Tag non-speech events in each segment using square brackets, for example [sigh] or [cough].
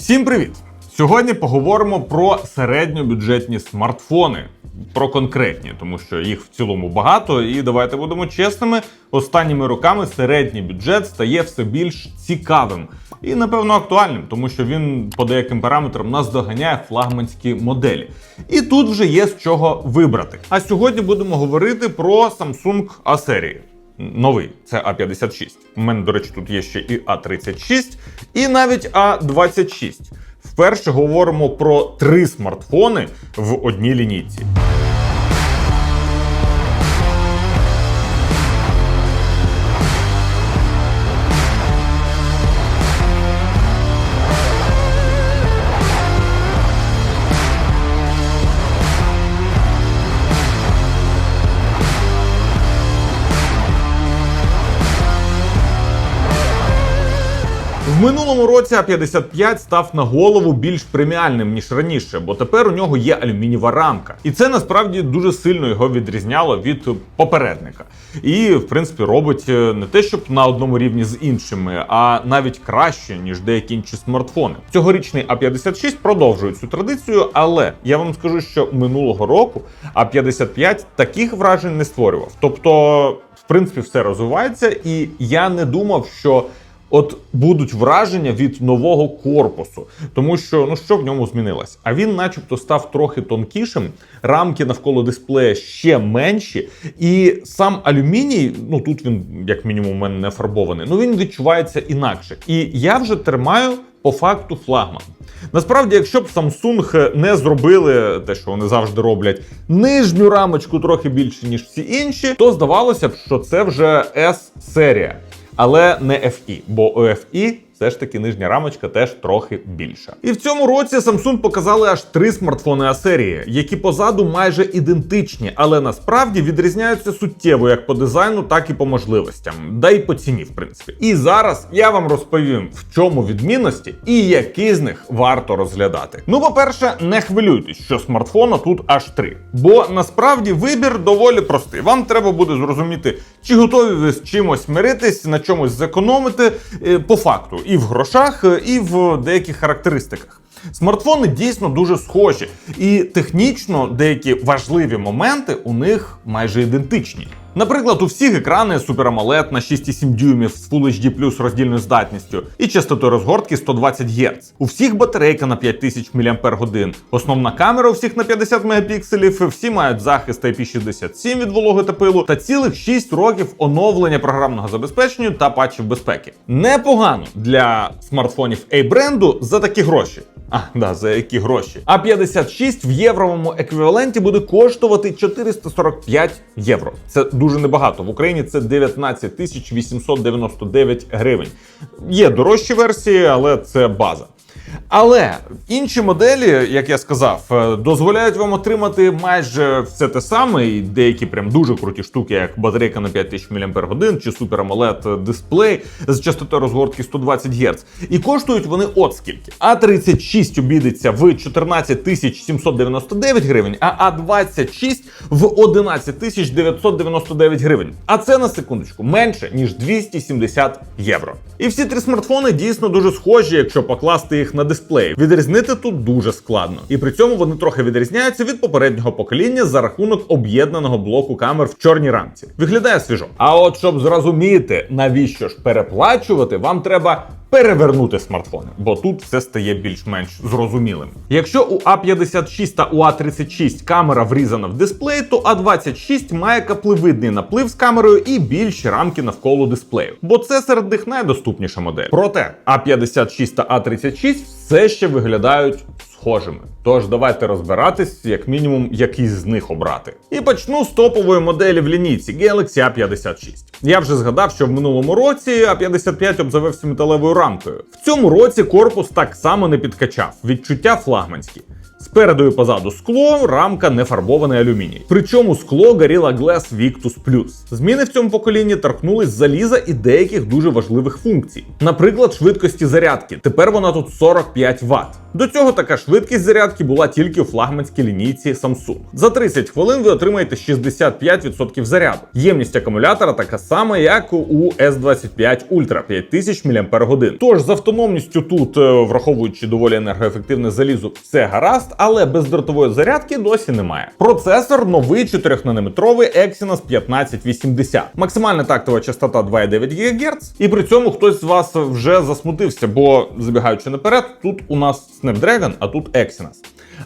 Всім привіт! Сьогодні поговоримо про середньобюджетні смартфони. Про конкретні, тому що їх в цілому багато, і давайте будемо чесними. Останніми роками середній бюджет стає все більш цікавим і, напевно, актуальним, тому що він по деяким параметрам наздоганяє флагманські моделі. І тут вже є з чого вибрати. А сьогодні будемо говорити про Samsung A серії. Новий це А56. У мене, до речі, тут є ще і А36, і навіть А26. Вперше говоримо про три смартфони в одній лінійці. В минулому році А55 став на голову більш преміальним ніж раніше, бо тепер у нього є алюмінієва рамка, і це насправді дуже сильно його відрізняло від попередника. І в принципі робить е, не те, щоб на одному рівні з іншими, а навіть краще ніж деякі інші смартфони. Цьогорічний А56 продовжує цю традицію, але я вам скажу, що минулого року А55 таких вражень не створював. Тобто, в принципі, все розвивається, і я не думав, що. От будуть враження від нового корпусу, тому що ну що в ньому змінилось? А він, начебто, став трохи тонкішим, рамки навколо дисплея ще менші, і сам алюміній, ну тут він, як мінімум, у мене не фарбований, ну він відчувається інакше. І я вже тримаю по факту флагман. Насправді, якщо б Samsung не зробили те, що вони завжди роблять, нижню рамочку трохи більше, ніж всі інші, то здавалося б, що це вже S-серія але не FE, бо у FE все ж таки нижня рамочка теж трохи більша. І в цьому році Samsung показали аж три смартфони А серії, які позаду майже ідентичні, але насправді відрізняються суттєво як по дизайну, так і по можливостям, да й по ціні, в принципі. І зараз я вам розповім, в чому відмінності і які з них варто розглядати. Ну, по-перше, не хвилюйтесь, що смартфона тут аж три. Бо насправді вибір доволі простий. Вам треба буде зрозуміти, чи готові ви з чимось миритись, на чомусь зекономити е, по факту і в грошах, е, і в деяких характеристиках. Смартфони дійсно дуже схожі, і технічно деякі важливі моменти у них майже ідентичні. Наприклад, у всіх екрани Super AMOLED на 6,7 дюймів з Full HD роздільною здатністю і частотою розгортки 120 Гц. У всіх батарейка на 5000 мАч. Основна камера у всіх на 50 мегапікселів. Всі мають захист IP67 від вологи та пилу та цілих 6 років оновлення програмного забезпечення та патчів безпеки. Непогано для смартфонів A-бренду за такі гроші. А, да, за які гроші. А 56 в євровому еквіваленті буде коштувати 445 євро. Це дуже небагато. В Україні це 19 тисяч 899 гривень. Є дорожчі версії, але це база. Але інші моделі, як я сказав, е, дозволяють вам отримати майже все те саме, і деякі прям дуже круті штуки, як батарейка на 5000 мАч чи Super AMOLED дисплей з частотою розгортки 120 Гц. І коштують вони от скільки. А36 обідеться в 14 799 гривень, а А26 в 11 999 гривень. А це на секундочку менше ніж 270 євро. І всі три смартфони дійсно дуже схожі, якщо покласти їх на дисплей. Відрізнити тут дуже складно. І при цьому вони трохи відрізняються від попереднього покоління за рахунок об'єднаного блоку камер в чорній рамці. Виглядає свіжо. А от щоб зрозуміти, навіщо ж переплачувати, вам треба. Перевернути смартфони, бо тут все стає більш-менш зрозумілим. Якщо у А56 та у А36 камера врізана в дисплей, то А26 має капливидний наплив з камерою і більші рамки навколо дисплею, бо це серед них найдоступніша модель. Проте А56 та А36 все ще виглядають схожими. Тож давайте розбиратись, як мінімум, який з них обрати. І почну з топової моделі в лінійці Galaxy A56. Я вже згадав, що в минулому році А55 обзавився металевою рамкою. В цьому році корпус так само не підкачав. Відчуття флагманські. Спереду і позаду скло, рамка не фарбований алюміній. Причому скло Gorilla Glass Victus Plus. Зміни в цьому поколінні торкнулись заліза і деяких дуже важливих функцій. Наприклад, швидкості зарядки. Тепер вона тут 45 Вт. До цього така швидкість зарядки була тільки у флагманській лінійці Samsung. За 30 хвилин ви отримаєте 65% заряду. Ємність акумулятора така сама, як у S25 Ultra 5000 мАч. Тож з автономністю тут, е, враховуючи доволі енергоефективне залізо, все гаразд, але бездротової зарядки досі немає. Процесор новий 4-нанометровий Exynos 1580. Максимальна тактова частота 2,9 ГГц. І при цьому хтось з вас вже засмутився, бо забігаючи наперед, тут у нас Snapdragon, а тут Exynos.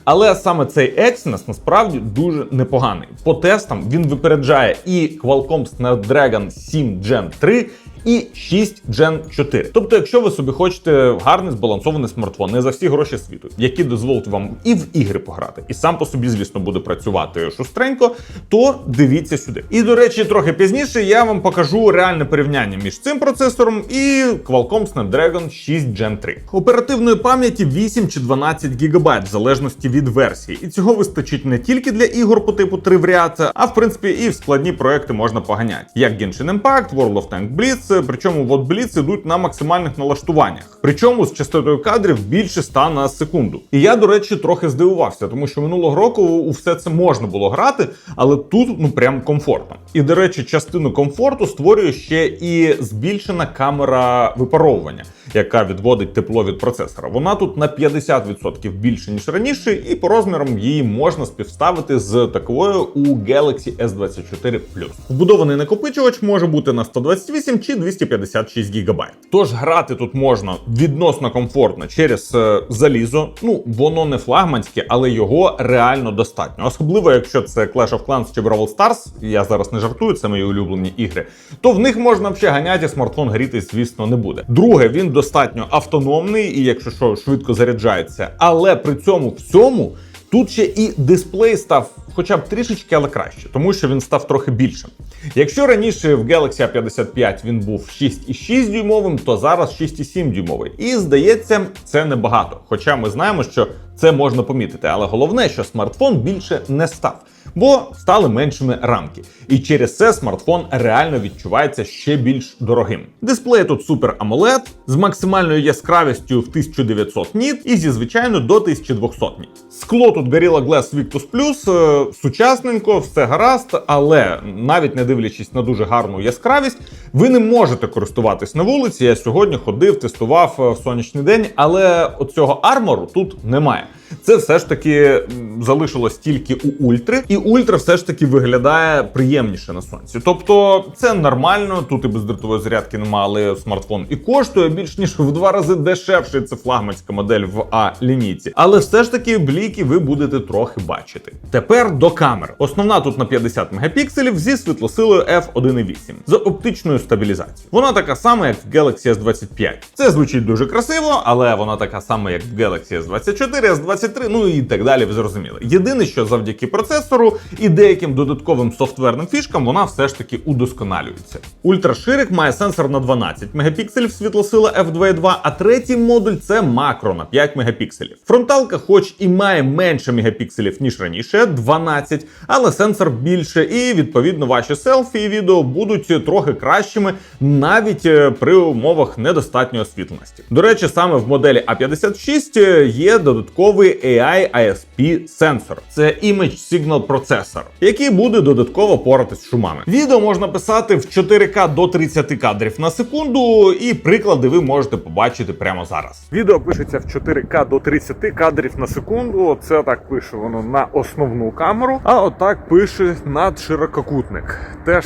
Але саме цей Exynos насправді дуже непоганий. По тестам він випереджає і Qualcomm Snapdragon 7 Gen 3, і 6 Gen 4. Тобто, якщо ви собі хочете гарний збалансований смартфон, не за всі гроші світу, який дозволить вам і в ігри пограти, і сам по собі, звісно, буде працювати шустренько, то дивіться сюди. І до речі, трохи пізніше я вам покажу реальне порівняння між цим процесором і Qualcomm Snapdragon 6 Gen 3. Оперативної пам'яті 8 чи 12 ГБ, в залежності від версії. І цього вистачить не тільки для ігор по типу 3 в ряд, а в принципі і в складні проекти можна поганяти, як Genshin Impact, World of Tanks Blitz, причому от бліц ідуть на максимальних налаштуваннях. Причому з частотою кадрів більше 100 на секунду. І я, до речі, трохи здивувався, тому що минулого року у все це можна було грати, але тут ну прям комфортно. І до речі, частину комфорту створює ще і збільшена камера випаровування, яка відводить тепло від процесора. Вона тут на 50% більше ніж раніше, і по розмірам її можна співставити з такою у Galaxy S24 Plus. Вбудований накопичувач може бути на 128 чи 256 ГБ. Тож грати тут можна відносно комфортно через е, залізо. Ну воно не флагманське, але його реально достатньо. Особливо, якщо це Clash of Clans чи Brawl Stars, я зараз не жартую, це мої улюблені ігри. То в них можна взагалі ганяти, смартфон гріти, звісно, не буде. Друге, він достатньо автономний і, якщо що, швидко заряджається. Але при цьому всьому. Тут ще і дисплей став хоча б трішечки, але краще, тому що він став трохи більшим. Якщо раніше в Galaxy A55 він був 6,6 дюймовим, то зараз 6,7 дюймовий. І здається, це небагато. Хоча ми знаємо, що це можна помітити. Але головне, що смартфон більше не став. Бо стали меншими рамки, і через це смартфон реально відчувається ще більш дорогим. Дисплей тут Super AMOLED з максимальною яскравістю в 1900 ніт і зі звичайно до 1200 ніт. Скло тут Gorilla Glass Victus Plus е, сучасненько, все гаразд, але навіть не дивлячись на дуже гарну яскравість, ви не можете користуватись на вулиці. Я сьогодні ходив, тестував е, в сонячний день, але оцього армору тут немає. Це все ж таки залишилось тільки у ультри, і ультра все ж таки виглядає приємніше на сонці. Тобто це нормально. Тут і бездротової зарядки немає, але смартфон і коштує більш ніж в два рази дешевше. Це флагманська модель в А лінійці. Але все ж таки бліки ви будете трохи бачити. Тепер до камер. Основна тут на 50 мегапікселів зі світлосилою f1.8 з оптичною стабілізацією. Вона така сама, як в Galaxy S25. Це звучить дуже красиво, але вона така сама, як в Galaxy S24, S23, ну і так далі. Ви зрозуміли. Єдине, що завдяки процесору і деяким додатковим софтверним фішкам вона все ж таки удосконалюється. Ультраширик має сенсор на 12 мегапікселів світлосила f2.2, а третій модуль це макро на 5 мегапікселів. Фронталка, хоч і має менше мегапікселів ніж раніше, 12, але сенсор більше, і відповідно ваші селфі і відео будуть трохи кращими навіть е, при умовах недостатньої освітленості. До речі, саме в моделі A56 є додатковий AI ISP сенсор. Це Image Signal Processor, який буде додатково поратись з шумами. Відео можна писати в 4К до 30 кадрів на секунду, і приклади ви можете побачити прямо зараз. Відео пишеться в 4К до 30 кадрів на секунду. Це так пише воно на основну камеру, а отак пише надширококутник. Теж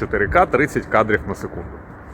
4К 30 кадрів на секунду.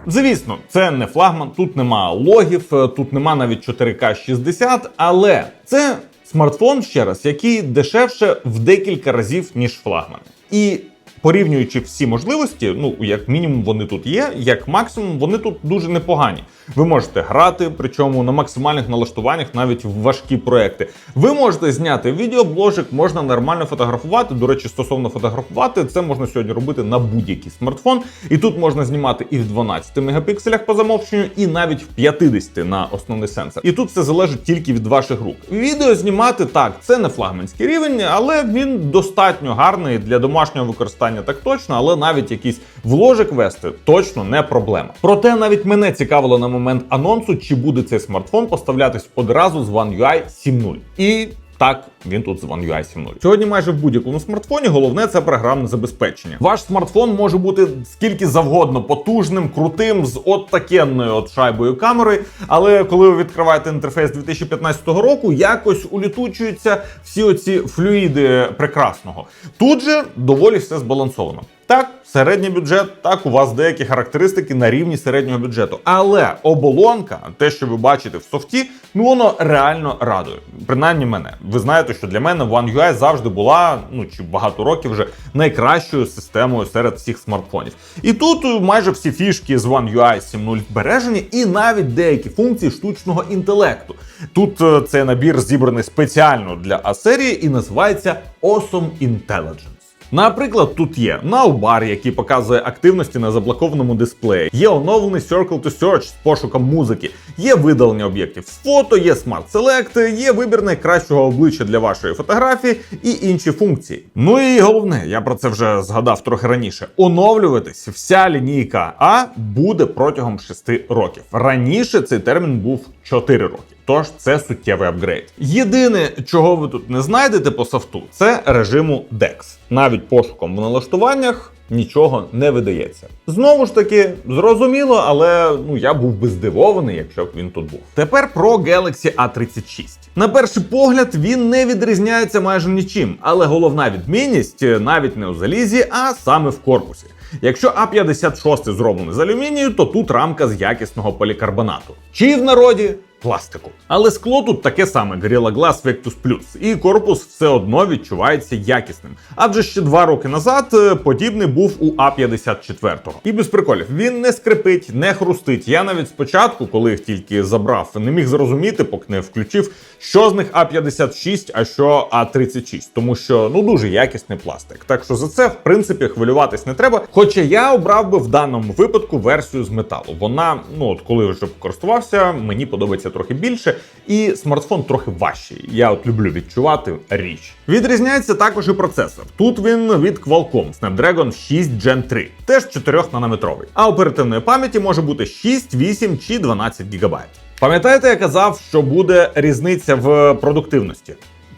Звісно, це не флагман, тут нема логів, тут нема навіть 4К 60, але це смартфон ще раз, який дешевше в декілька разів, ніж флагмани. І порівнюючи всі можливості, ну як мінімум вони тут є, як максимум вони тут дуже непогані. Ви можете грати, причому на максимальних налаштуваннях, навіть в важкі проекти. Ви можете зняти відеобложик, можна нормально фотографувати. До речі, стосовно фотографувати, це можна сьогодні робити на будь-який смартфон. І тут можна знімати і в 12 мегапікселях по замовченню, і навіть в 50 на основний сенсор. І тут все залежить тільки від ваших рук. Відео знімати так, це не флагманський рівень, але він достатньо гарний для домашнього використання, так точно, але навіть якийсь вложик вести точно не проблема. Проте навіть мене цікавило на момент анонсу, чи буде цей смартфон поставлятись одразу з One UI 7.0. І так, він тут з One UI 7.0. Сьогодні майже в будь-якому смартфоні головне це програмне забезпечення. Ваш смартфон може бути скільки завгодно потужним, крутим, з от такенною от шайбою камери. Але коли ви відкриваєте інтерфейс 2015 року, якось улітучуються всі оці флюїди прекрасного. Тут же доволі все збалансовано. Так, середній бюджет, так у вас деякі характеристики на рівні середнього бюджету. Але оболонка, те, що ви бачите в софті, ну воно реально радує. Принаймні мене. Ви знаєте, що для мене One UI завжди була, ну чи багато років вже найкращою системою серед всіх смартфонів. І тут е, майже всі фішки з One UI 7.0 збережені, і навіть деякі функції штучного інтелекту. Тут е, цей набір зібраний спеціально для А-серії і називається Awesome Intelligence. Наприклад, тут є наубар, який показує активності на заблокованому дисплеї, є оновлений Circle to Search з пошуком музики, є видалення об'єктів з фото, є Smart Select, є вибір найкращого обличчя для вашої фотографії і інші функції. Ну і головне, я про це вже згадав трохи раніше. Оновлюватись вся лінійка А буде протягом 6 років. Раніше цей термін був 4 роки. Тож це суттєвий апгрейд. Єдине, чого ви тут не знайдете по софту, це режиму DeX. Навіть пошуком в налаштуваннях нічого не видається. Знову ж таки, зрозуміло, але ну я був би здивований, якщо б він тут був. Тепер про Galaxy A36. На перший погляд він не відрізняється майже нічим, але головна відмінність навіть не у залізі, а саме в корпусі. Якщо А56 зроблений з алюмінію, то тут рамка з якісного полікарбонату. Чи в народі пластику. Але скло тут таке саме Gorilla Glass Vectus Plus, і корпус все одно відчувається якісним. Адже ще два роки назад е, подібний був у А54. І без приколів, він не скрипить, не хрустить. Я навіть спочатку, коли їх тільки забрав, не міг зрозуміти, поки не включив, що з них А56, а що А36, тому що ну дуже якісний пластик. Так що за це в принципі хвилюватись не треба. Хоча я обрав би в даному випадку версію з металу. Вона, ну от коли вже користувався, мені подобається трохи більше, і смартфон трохи важчий. Я от люблю відчувати річ. Відрізняється також і процесор. Тут він від Qualcomm Snapdragon 6 Gen 3, теж 4 нанометровий. А оперативної пам'яті може бути 6, 8 чи 12 ГБ. Пам'ятаєте, я казав, що буде різниця в продуктивності.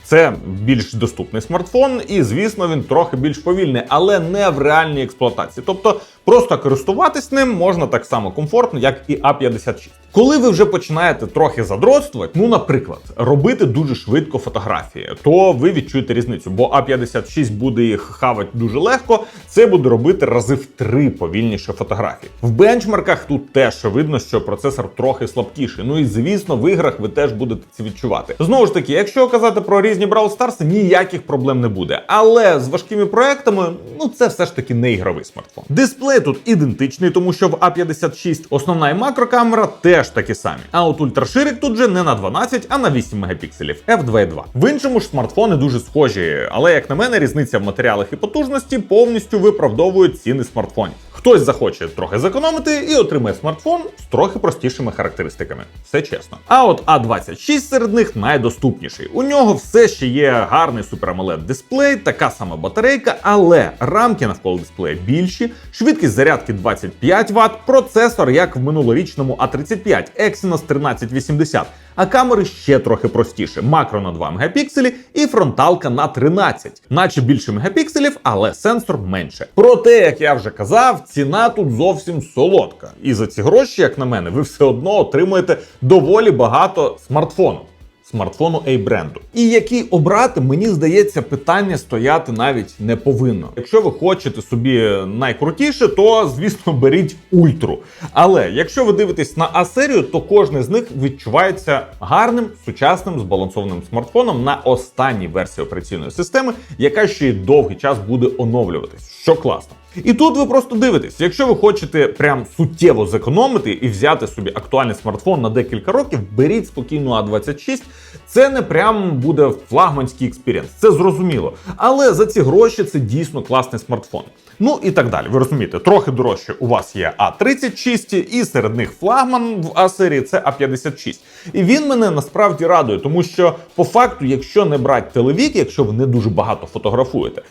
Це більш доступний смартфон, і звісно, він трохи більш повільний, але не в реальній експлуатації. Тобто просто користуватись ним можна так само комфортно, як і А56. Коли ви вже починаєте трохи задротствувати, ну, наприклад, робити дуже швидко фотографії, то ви відчуєте різницю, бо А56 буде їх хавати дуже легко. Це буде робити рази в три повільніше фотографії. В бенчмарках тут теж видно, що процесор трохи слабкіший. Ну і звісно, в іграх ви теж будете це відчувати. Знову ж таки, якщо казати про різні Brawl Stars, ніяких проблем не буде. Але з важкими проектами, ну це все ж таки не ігровий смартфон. Дисплей тут ідентичний, тому що в А56 основна і макрокамера теж такі самі. А от ультраширик тут же не на 12, а на 8 мегапікселів f2.2. В іншому ж смартфони дуже схожі, але як на мене, різниця в матеріалах і потужності повністю виправдовує ціни смартфонів. Хтось захоче трохи зекономити і отримає смартфон з трохи простішими характеристиками. Все чесно. А от А26 серед них найдоступніший. У нього все ще є гарний Super AMOLED дисплей, така сама батарейка, але рамки навколо дисплея більші, швидкість зарядки 25 Вт, процесор, як в минулорічному А35 Exynos 1380. А камери ще трохи простіше: макро на 2 мегапікселі і фронталка на 13, наче більше мегапікселів, але сенсор менше. Проте, як я вже казав, ціна тут зовсім солодка. І за ці гроші, як на мене, ви все одно отримуєте доволі багато смартфону. Смартфону A бренду. І який обрати, мені здається, питання стояти навіть не повинно. Якщо ви хочете собі найкрутіше, то звісно [laughs] беріть ультру. Але якщо ви дивитесь на А серію, то кожен з них відчувається гарним, сучасним, збалансованим смартфоном на останній версії операційної системи, яка ще й довгий час буде оновлюватись, що класно. І тут ви просто дивитесь, якщо ви хочете прям суттєво зекономити і взяти собі актуальний смартфон на декілька років, беріть спокійно А26. Це не прям буде флагманський експірієнс, це зрозуміло. Але за ці гроші це дійсно класний смартфон. Ну і так далі. Ви розумієте, трохи дорожче у вас є А36, і серед них флагман в А серії це А56. І він мене насправді радує, тому що по факту, якщо не брати телевік, якщо ви не дуже багато фотографуєте,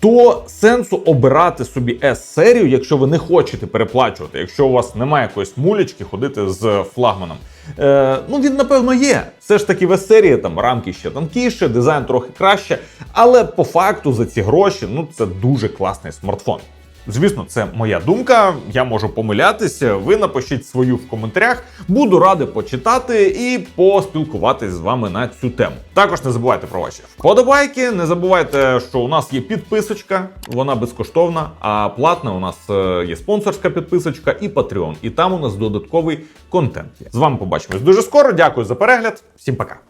то сенсу обирати собі S-серію, якщо ви не хочете переплачувати, якщо у вас немає якоїсь мулячки ходити з флагманом. Е, ну він напевно є. Все ж таки в S-серії там рамки ще тонкіше, дизайн трохи краще, але по факту за ці гроші ну це дуже класний смартфон. Звісно, це моя думка. Я можу помилятися. Ви напишіть свою в коментарях. Буду радий почитати і поспілкуватись з вами на цю тему. Також не забувайте про ваші вподобайки. Не забувайте, що у нас є підписочка, вона безкоштовна. А платна у нас е, є спонсорська підписочка і Patreon. І там у нас додатковий контент. є. З вами побачимось дуже скоро. Дякую за перегляд. Всім пока.